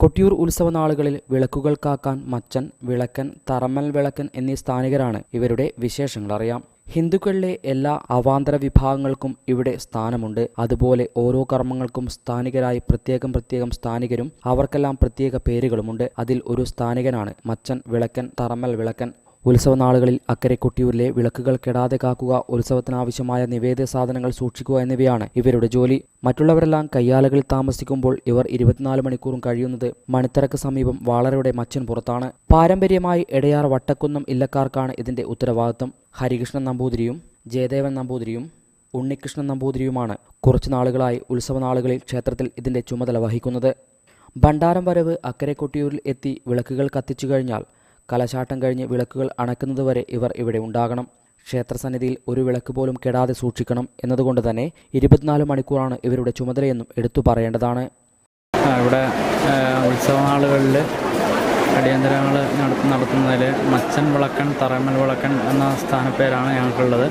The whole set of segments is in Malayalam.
കൊട്ടിയൂർ ഉത്സവ നാളുകളിൽ വിളക്കുകൾ കാക്കാൻ മച്ചൻ വിളക്കൻ തറമൽ വിളക്കൻ എന്നീ സ്ഥാനികരാണ്. ഇവരുടെ വിശേഷങ്ങൾ അറിയാം ഹിന്ദുക്കളിലെ എല്ലാ അവാന്തര വിഭാഗങ്ങൾക്കും ഇവിടെ സ്ഥാനമുണ്ട്. അതുപോലെ ഓരോ കർമ്മങ്ങൾക്കും സ്ഥാനികരായി പ്രത്യേകം പ്രത്യേകം സ്ഥാനികരും അവർക്കെല്ലാം പ്രത്യേക പേരുകളുമുണ്ട്. അതിൽ ഒരു സ്ഥാനികനാണ് മച്ചൻ വിളക്കൻ തറമൽ വിളക്കൻ ഉത്സവ നാളുകളിൽ അക്കരെ കൊട്ടിയൂരിലെ വിളക്കുകൾ കെടാതെ കാക്കുക ഉത്സവത്തിനാവശ്യമായ നിവേദ്യ സാധനങ്ങൾ സൂക്ഷിക്കുക എന്നിവയാണ് ഇവരുടെ ജോലി. മറ്റുള്ളവരെല്ലാം കയ്യാലകളിൽ താമസിക്കുമ്പോൾ ഇവർ ഇരുപത്തിനാല് മണിക്കൂറും കഴിയുന്നത് മണിത്തറക്ക് സമീപം വാളരയുടെ മച്ചൻ പുറത്താണ്. പാരമ്പര്യമായി എടയാർ വട്ടക്കുന്നം ഇല്ലക്കാർക്കാണ് ഇതിന്റെ ഉത്തരവാദിത്വം. ഹരികൃഷ്ണൻ നമ്പൂതിരിയും ജയദേവൻ നമ്പൂതിരിയും ഉണ്ണികൃഷ്ണൻ നമ്പൂതിരിയുമാണ് കുറച്ചു നാളുകളായി ഉത്സവനാളുകളിൽ ക്ഷേത്രത്തിൽ ഇതിന്റെ ചുമതല വഹിക്കുന്നത്. ഭണ്ഡാരം വരവ് അക്കരെ കൊട്ടിയൂരിൽ എത്തി വിളക്കുകൾ കത്തിച്ചു കഴിഞ്ഞാൽ കലശാട്ടം കഴിഞ്ഞ് വിളക്കുകൾ അണക്കുന്നതുവരെ ഇവർ ഇവിടെ ഉണ്ടാകണം. ക്ഷേത്രസന്നിധിയിൽ ഒരു വിളക്ക് പോലും കെടാതെ സൂക്ഷിക്കണം എന്നതുകൊണ്ട് തന്നെ ഇരുപത്തിനാല് മണിക്കൂറാണ് ഇവരുടെ ചുമതലയെന്നും എടുത്തു പറയേണ്ടതാണ്. ഇവിടെ ഉത്സവ നാളുകളിൽ അടിയന്തരങ്ങൾ നടത്തുന്നതിൽ മച്ചൻ വിളക്കൻ തറമൽ വിളക്കൻ എന്ന സ്ഥാനപ്പേരാണ് ഞങ്ങൾക്കുള്ളത്.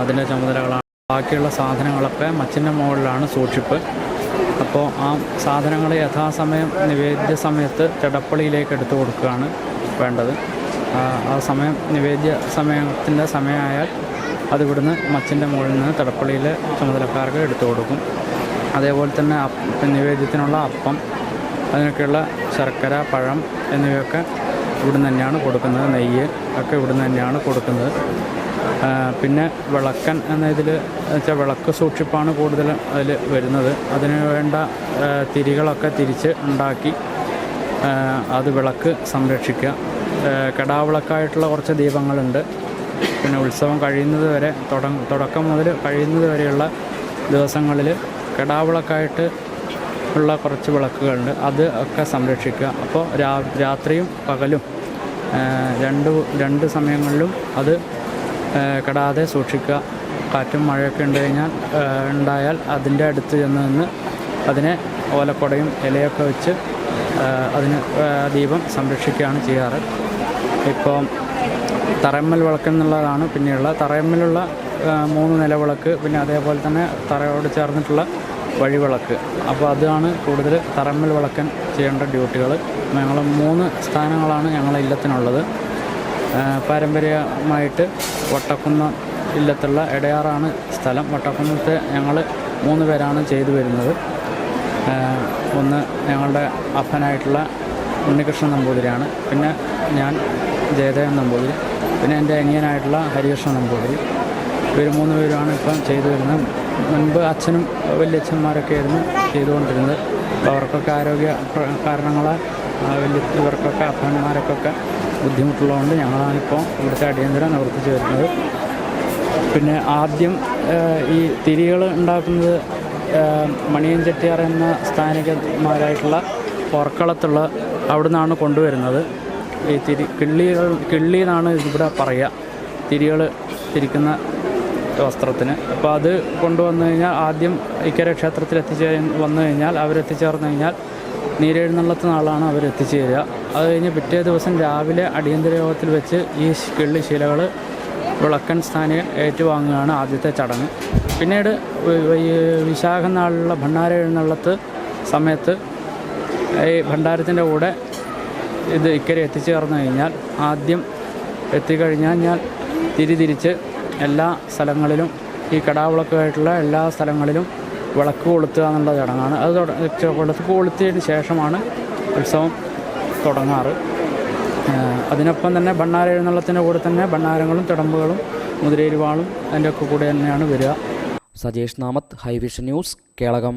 അതിന്റെ ചുമതലകളാണ്. ബാക്കിയുള്ള സാധനങ്ങളൊക്കെ മച്ചിന്റെ മുകളിലാണ് സൂക്ഷിപ്പ്. അപ്പോൾ ആ സാധനങ്ങൾ യഥാസമയം നിവേദ്യ സമയത്ത് ചടപ്പള്ളിയിലേക്ക് എടുത്തു കൊടുക്കുകയാണ് വേണ്ടത്. ആ, സമയം നിവേദ്യ സമയത്തിന്റെ സമയമായാൽ അത് ഇവിടുന്ന് മച്ചിന്റെ മുകളിൽ നിന്ന് തടപ്പള്ളിയിലെ ചുമതലക്കാർക്ക് എടുത്തു കൊടുക്കും. അതേപോലെ തന്നെ നിവേദ്യത്തിനുള്ള അപ്പം അതിനൊക്കെയുള്ള ശർക്കര പഴം എന്നിവയൊക്കെ ഇവിടുന്ന് തന്നെയാണ് കൊടുക്കുന്നത്. നെയ്യ് ഒക്കെ ഇവിടുന്ന് തന്നെയാണ് കൊടുക്കുന്നത്. പിന്നെ വിളക്കൻ എന്ന ഇതിൽ വെച്ചാൽ വിളക്ക് സൂക്ഷിപ്പാണ് കൂടുതൽ അതിൽ വരുന്നത്. അതിന് വേണ്ട തിരികളൊക്കെ തിരിച്ച് ഉണ്ടാക്കി അത് വിളക്ക് സംരക്ഷിക്കുക. കടാവിളക്കായിട്ടുള്ള കുറച്ച് ദീപങ്ങളുണ്ട്. പിന്നെ ഉത്സവം കഴിയുന്നത് വരെ തുടക്കം മുതൽ കഴിയുന്നത് വരെയുള്ള ദിവസങ്ങളിൽ കടാവിളക്കായിട്ട് ഉള്ള കുറച്ച് വിളക്കുകളുണ്ട്. അത് ഒക്കെ സംരക്ഷിക്കുക. അപ്പോൾ രാത്രിയും പകലും രണ്ട് രണ്ട് സമയങ്ങളിലും അത് കെടാതെ സൂക്ഷിക്കുക. കാറ്റും മഴയൊക്കെ ഉണ്ട് കഴിഞ്ഞാൽ ഉണ്ടായാൽ അതിന്റെ അടുത്ത് ചെന്ന് നിന്ന് അതിനെ ഓലക്കൊടയും ഇലയൊക്കെ വെച്ച് അതിന് ദീപം സംരക്ഷിക്കുകയാണ് ചെയ്യാറ്. ഇപ്പോൾ തറയമ്മൽ വിളക്ക് എന്നുള്ളതാണ് പിന്നെയുള്ള. തറയമ്മലുള്ള മൂന്ന് മൂന്ന് നിലവിളക്ക് പിന്നെ അതേപോലെ തന്നെ തറയോട് ചേർന്നിട്ടുള്ള വഴിവിളക്ക് അപ്പോൾ അതാണ് കൂടുതൽ തറമ്മൽ വിളക്കൻ ചെയ്യേണ്ട ഡ്യൂട്ടികൾ. ഞങ്ങൾ മൂന്ന് സ്ഥാനങ്ങളാണ് ഞങ്ങളെ ഇല്ലത്തിനുള്ളത്. പാരമ്പര്യമായിട്ട് വട്ടക്കുന്നം ഇല്ലത്തുള്ള ഇടയാറാണ് സ്ഥലം. വട്ടക്കുന്നത്തെ ഞങ്ങൾ മൂന്ന് പേരാണ് ചെയ്തു വരുന്നത്. ഒന്ന് ഞങ്ങളുടെ അപ്പനായിട്ടുള്ള ഉണ്ണികൃഷ്ണൻ നമ്പൂതിരിയാണ്. പിന്നെ ഞാൻ ജയദേവൻ നമ്പൂതിരി. പിന്നെ എന്റെ അനിയനായിട്ടുള്ള ഹരികൃഷ്ണൻ നമ്പൂതിരി. ഇവർ മൂന്ന് പേരുമാണ് ഇപ്പം ചെയ്തു വരുന്നത്. മുൻപ് അച്ഛനും വലിയച്ഛന്മാരൊക്കെ ആയിരുന്നു ചെയ്തുകൊണ്ടിരുന്നത്. അവർക്കൊക്കെ ആരോഗ്യ കാരണങ്ങളാൽ ഇവർക്കൊക്കെ അപ്പന്മാർക്കൊക്കെ ബുദ്ധിമുട്ടുള്ളതുകൊണ്ട് ഞങ്ങളാണിപ്പോൾ ഇവിടുത്തെ അടിയന്തരം നിവർത്തിച്ച് വരുന്നത് പിന്നെ ആദ്യം ഈ തിരികൾ ഉണ്ടാക്കുന്നത് മണിയൻചെട്ടിയാർ മണിയൻ ചെട്ടിയാർ എന്ന സ്ഥാനികന്മാരായിട്ടുള്ള പൊറക്കളത്തുള്ള അവിടുന്നാണ് കൊണ്ടുവരുന്നത്. ഈ തിരി കിള്ളികൾ കിള്ളി എന്നാണ് ഇവിടെ പറയുക. തിരികൾ തിരിക്കുന്ന വസ്ത്രത്തിന്. അപ്പോൾ അത് കൊണ്ടുവന്നു കഴിഞ്ഞാൽ ആദ്യം ഇക്കര ക്ഷേത്രത്തിൽ എത്തിച്ചേ വന്നു കഴിഞ്ഞാൽ അവരെത്തിച്ചേർന്നു കഴിഞ്ഞാൽ നീരെഴുന്നള്ളത്ത് നാളാണ് അവർ എത്തിച്ചേരുക. അത് കഴിഞ്ഞ് പിറ്റേ ദിവസം രാവിലെ അടിയന്തര യോഗത്തിൽ വെച്ച് ഈ കിള്ളി ശിലകൾ വിളക്കൻ സ്ഥാനം ഏറ്റുവാങ്ങുകയാണ് ആദ്യത്തെ ചടങ്ങ്. പിന്നീട് വിശാഖ നാളിലുള്ള ഭണ്ഡാര എഴുന്നള്ളത്ത് സമയത്ത് ഈ ഭണ്ഡാരത്തിന്റെ കൂടെ ഇത് ഇക്കരെ എത്തിച്ചേർന്നു കഴിഞ്ഞാൽ ആദ്യം എത്തിക്കഴിഞ്ഞാൽ ഞാൻ തിരിതിരിച്ച് എല്ലാ സ്ഥലങ്ങളിലും ഈ കടാവിളക്കായിട്ടുള്ള എല്ലാ സ്ഥലങ്ങളിലും വിളക്ക് കൊളുത്തുക എന്നുള്ള ചടങ്ങാണ്. അത് വിളക്ക് കൊളുത്തിയതിന് ശേഷമാണ് ഉത്സവം തുടങ്ങാറ്. അതിനൊപ്പം തന്നെ ഭണ്ണാര എഴുന്നള്ളത്തിന്റെ കൂടെ തന്നെ ഭണ്ണാരങ്ങളും തിടമ്പുകളും മുതിരേരുവാളും അതിന്റെ ഒക്കെ കൂടെ തന്നെയാണ് വരിക. സജേഷ് നാമത്ത് ഹൈവിഷൻ ന്യൂസ് കേളകം.